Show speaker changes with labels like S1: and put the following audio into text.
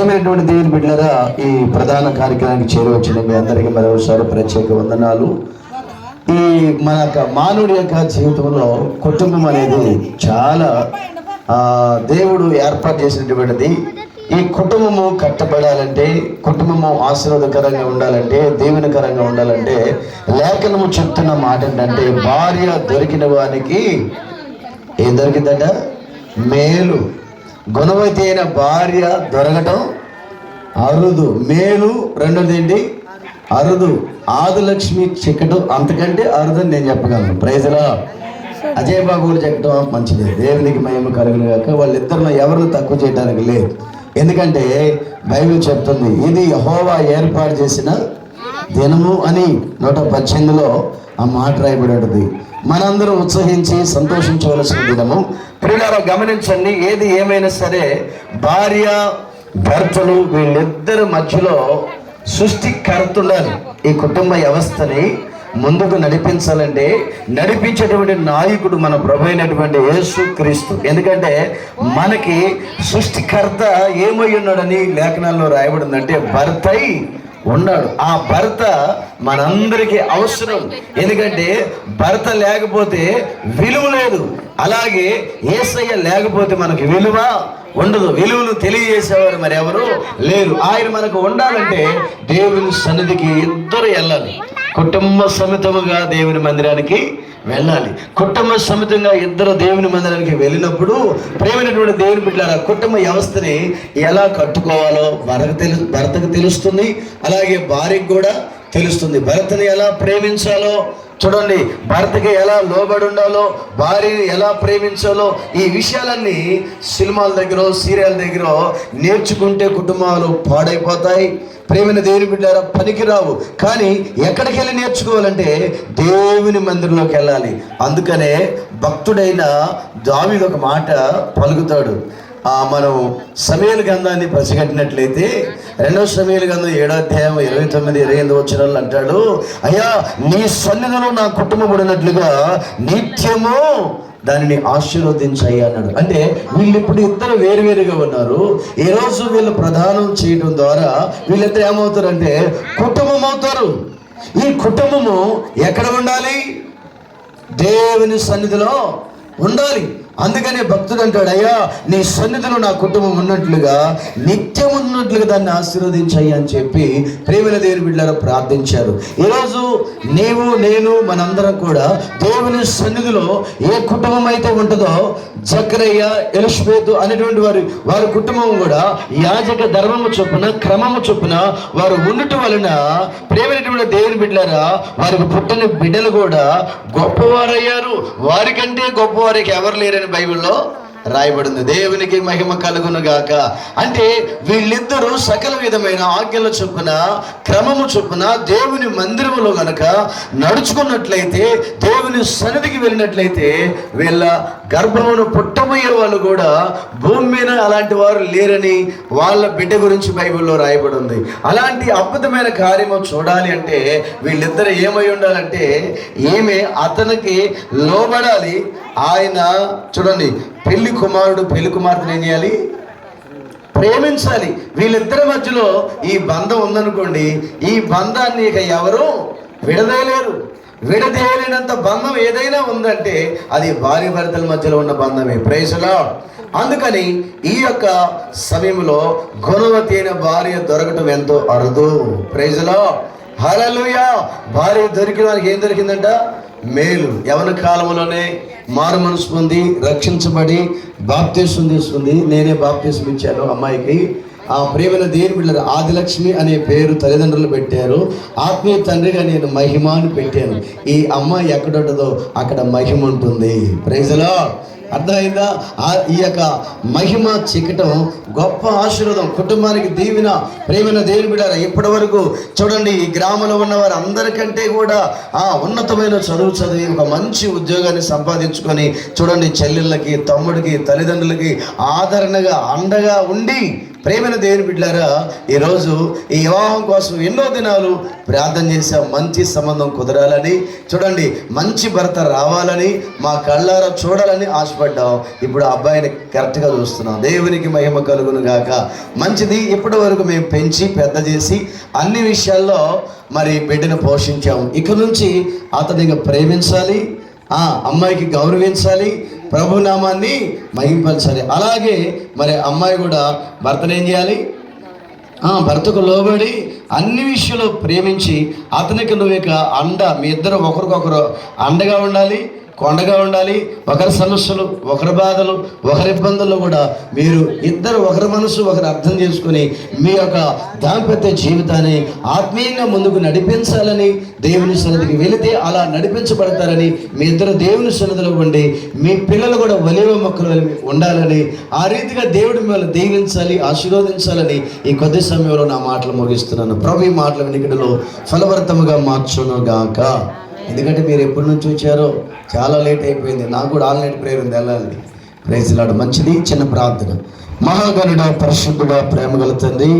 S1: ప్రియమైనటువంటి దేవుని బిడ్డరా ఈ ప్రధాన కార్యక్రమానికి చేరవచ్చిన. మీ అందరికీ మరోసారి ప్రత్యేక వందనాలు. ఈ మన యొక్క మానవుడి యొక్క జీవితంలో కుటుంబం అనేది చాలా దేవుడు ఏర్పాటు చేసినటువంటిది. ఈ కుటుంబము కట్టబడాలంటే కుటుంబము ఆశీర్వాదకరంగా ఉండాలంటే దేవునికరంగా ఉండాలంటే లేఖనము చెప్తున్న మాట ఏంటంటే భార్య దొరికిన వానికి ఏం దొరికిందట? మేలు. గుణవతి అయిన భార్య దొరకటం అరుదు. మేలు రెండోది ఏంటి అరుదు. ఆదులక్ష్మి చిక్కటం అంతకంటే అరుదని నేను చెప్పగలను. ప్రైజ్లా అజయ్ బాబు కూడా చెక్కటం మంచిది. దేవునికి మహిమ కలుగును కాక వాళ్ళిద్దరిలో ఎవరిని తక్కువ చేయడానికి లేదు. ఎందుకంటే బైబిల్ చెప్తుంది ఇది హోవా ఏర్పాటు చేసిన దినము అని నూట పద్దెనిమిదిలో ఆ మాట రాయబడి ఉంటుంది. మనందరం ఉత్సహించి సంతోషించవలసిన దినము. ప్రియులారా గమనించండి ఏది ఏమైనా సరే భార్య భర్తలు వీళ్ళిద్దరి మధ్యలో సృష్టికర్త ఉండాలి ఈ కుటుంబ వ్యవస్థని ముందుకు నడిపించాలంటే నడిపించేటువంటి నాయకుడు మన ప్రభు అయినటువంటి యేసు క్రీస్తు. ఎందుకంటే మనకి సృష్టికర్త ఏమై ఉన్నాడని లేఖనాల్లో రాయబడిందంటే భర్తై ఉన్నాడు. ఆ భర్త మనందరికీ అవసరం. ఎందుకంటే భర్త లేకపోతే విలువ లేదు. అలాగే ఏసయ్య లేకపోతే మనకి విలువ ఉండదు. విలువను తెలియజేసేవారు మరి ఎవరు లేరు. ఆయన మనకు ఉండాలంటే దేవుని సన్నిధికి ఇద్దరు వెళ్ళాలి. కుటుంబ సమేతముగా దేవుని మందిరానికి వెళ్ళాలి. కుటుంబ సమితంగా ఇద్దరు దేవుని మందిరానికి వెళ్ళినప్పుడు ప్రేమైనటువంటి దేవుని బిడ్డల కుటుంబ వ్యవస్థని ఎలా కట్టుకోవాలో భర్తకు తెలు భర్తకు తెలుస్తుంది. అలాగే భార్యకు కూడా తెలుస్తుంది. భర్తని ఎలా ప్రేమించాలో చూడండి. భర్తకి ఎలా లోబడి ఉండాలో భార్యని ఎలా ప్రేమించాలో ఈ విషయాలన్నీ సినిమాల దగ్గర సీరియల్ దగ్గర నేర్చుకుంటే కుటుంబాలు పాడైపోతాయి. ప్రేమను దేవుని బిడ్డారా పనికిరావు. కానీ ఎక్కడికి వెళ్ళి నేర్చుకోవాలంటే దేవుని మందిరంలోకి వెళ్ళాలి. అందుకనే భక్తుడైన దావీదు ఒక మాట పలుకుతాడు. మనం సమయాల గంధాన్ని పసిగట్టినట్లయితే రెండవ సమయాల గంధం ఏడో అధ్యాయం ఇరవై తొమ్మిది ఇరవై ఎనిమిది వచ్చిన అంటాడు అయ్యా నీ సన్నిధిలో నా కుటుంబం ఉన్నట్లుగా నిత్యము దానిని ఆశీర్వదించాయి అన్నాడు. అంటే వీళ్ళు ఇప్పుడు ఇద్దరు వేరువేరుగా ఉన్నారు. ఈ రోజు వీళ్ళు ప్రదానం చేయడం ద్వారా వీళ్ళిద్దరు ఏమవుతారంటే కుటుంబం అవుతారు. ఈ కుటుంబము ఎక్కడ ఉండాలి? దేవుని సన్నిధిలో ఉండాలి. అందుకనే భక్తుడు అంటాడు అయ్యా నీ సన్నిధిలో నా కుటుంబం ఉన్నట్లుగా నిత్యం ఉన్నట్లుగా దాన్ని ఆశీర్వదించాయి అని చెప్పి ప్రేమల దేవుని బిడ్డలు ప్రార్థించారు. ఈరోజు నీవు నేను మనందరం కూడా దేవుని సన్నిధిలో ఏ కుటుంబం అయితే ఉంటుందో జక్రయ్య ఎలిషబేతు అనేటువంటి వారి వారి కుటుంబం కూడా యాజక ధర్మము చొప్పున క్రమము చొప్పున వారు ఉండటం వలన ప్రేమైనటువంటి దేవుని బిడ్డలారా వారికి పుట్టిన బిడ్డలు కూడా గొప్పవారయ్యారు. వారికంటే గొప్పవారికి ఎవరు లేరని బైబిల్లో రాయబడింది. దేవునికి మహిమ కలుగును గాక అంటే వీళ్ళిద్దరూ సకల విధమైన ఆజ్ఞల చొప్పున క్రమము చొప్పున దేవుని మందిరములో గనక నడుచుకున్నట్లయితే దేవుని సన్నిధికి వెళ్ళినట్లయితే వీళ్ళ గర్భమును పుట్టబోయే వాళ్ళు కూడా భూమి మీద అలాంటి వారు లేరని వాళ్ళ బిడ్డ గురించి బైబిల్లో రాయబడి ఉంది అలాంటి అద్భుతమైన కార్యము చూడాలి అంటే వీళ్ళిద్దరు ఏమై ఉండాలంటే ఏమే అతనికి లోబడాలి. ఆయన చూడండి పెళ్ళి కుమారుడు పెళ్ళి కుమార్తెను ఏం చేయాలి? ప్రేమించాలి. వీళ్ళిద్దరి మధ్యలో ఈ బంధం ఉందనుకోండి ఈ బంధాన్ని ఇక ఎవరు విడదీయలేరు. విడదీయలేనంత బంధం ఏదైనా ఉందంటే అది భార్య భర్తల మధ్యలో ఉన్న బంధమే. ప్రేసలా అందుకని ఈ యొక్క సమయంలో గుణవతి అయిన భార్య దొరకటం ఎంతో అరుదు. ప్రైజలో హలలుయా భార్య దొరికిన వారికి ఏం దొరికిందంట? మేలు. యవన కాలంలోనే మారు మనసు పొంది రక్షించబడి బాప్తీసం తీసుకుంది నేనే బాప్తీసం ఇచ్చాను అమ్మాయికి. ఆ ప్రేమను దేని బిడ్డలు? ఆదిలక్ష్మి అనే పేరు తల్లిదండ్రులు పెట్టారు. ఆత్మీయ తండ్రిగా నేను మహిమ అని పెట్టాను. ఈ అమ్మాయి ఎక్కడుంటుందో అక్కడ మహిమ ఉంటుంది. ప్రైజ్లో అర్థమైందా? ఆ ఈ యొక్క మహిమ చిక్కటం గొప్ప ఆశీర్వాదం కుటుంబానికి దీవిన ప్రేమైన దేవుని బిడారా ఇప్పటి వరకు చూడండి ఈ గ్రామంలో ఉన్న వారు అందరికంటే కూడా ఆ ఉన్నతమైన చదువు చదివి ఒక మంచి ఉద్యోగాన్ని సంపాదించుకొని చూడండి చెల్లెళ్ళకి తమ్ముడికి తల్లిదండ్రులకి ఆదరణగా అండగా ఉండి ప్రేమైన దేవుని బిడ్డారా ఈరోజు ఈ వివాహం కోసం ఎన్నో దినాలు ప్రార్థన చేసాం మంచి సంబంధం కుదరాలని చూడండి మంచి భర్త రావాలని మా కళ్ళారా చూడాలని ఆశపడ్డాం. ఇప్పుడు ఆ అబ్బాయిని కరెక్ట్గా చూస్తున్నాం. దేవునికి మహిమ కలుగును గాక. మంచిది ఇప్పటి వరకు మేము పెంచి పెద్ద చేసి అన్ని విషయాల్లో మరి బిడ్డను పోషించాము ఇక నుంచి అతనిగా ప్రేమించాలి ఆ అమ్మాయికి గౌరవించాలి ప్రభునామాన్ని మహింపరచాలి. అలాగే మరి అమ్మాయి కూడా భర్తను ఏం చేయాలి? భర్తకు లోబడి అన్ని విషయాలు ప్రేమించి అతనికి నువ్వు ఇక అండ మీ ఇద్దరు ఒకరికొకరు అండగా ఉండాలి. కొండగా ఉండాలి ఒకరి సమస్యలు ఒకరి బాధలు ఒకరి ఇబ్బందులు కూడా మీరు ఇద్దరు ఒకరి మనసు ఒకరు అర్థం చేసుకుని మీ యొక్క దాంపత్య జీవితాన్ని ఆత్మీయంగా ముందుకు నడిపించాలని దేవుని సన్నిధికి వెళితే అలా నడిపించబడతారని మీ ఇద్దరు దేవుని సన్నిధిలో ఉండి మీ పిల్లలు కూడా వలివ మొక్కలు ఉండాలని ఆ రీతిగా దేవుడు మిమ్మల్ని దీవించాలి ఆశీర్వదించాలని ఈ కొద్ది సమయంలో నా మాటలు ముగిస్తున్నాను. ప్రభు ఈ మాటల వినికిడిలో ఫలవర్తముగా మార్చును గాక ఎందుకంటే మీరు ఎప్పటి నుంచి వచ్చారో చాలా లేట్ అయిపోయింది. నాకు కూడా ఆల్ నైట్ ప్రేయర్ ఉంది వెళ్ళాలి. ప్రైజ్లాడు మంచిది చిన్న ప్రార్థన. మహాగణుడ పరిశుద్ధుడ ప్రేమ కలుగుతుంది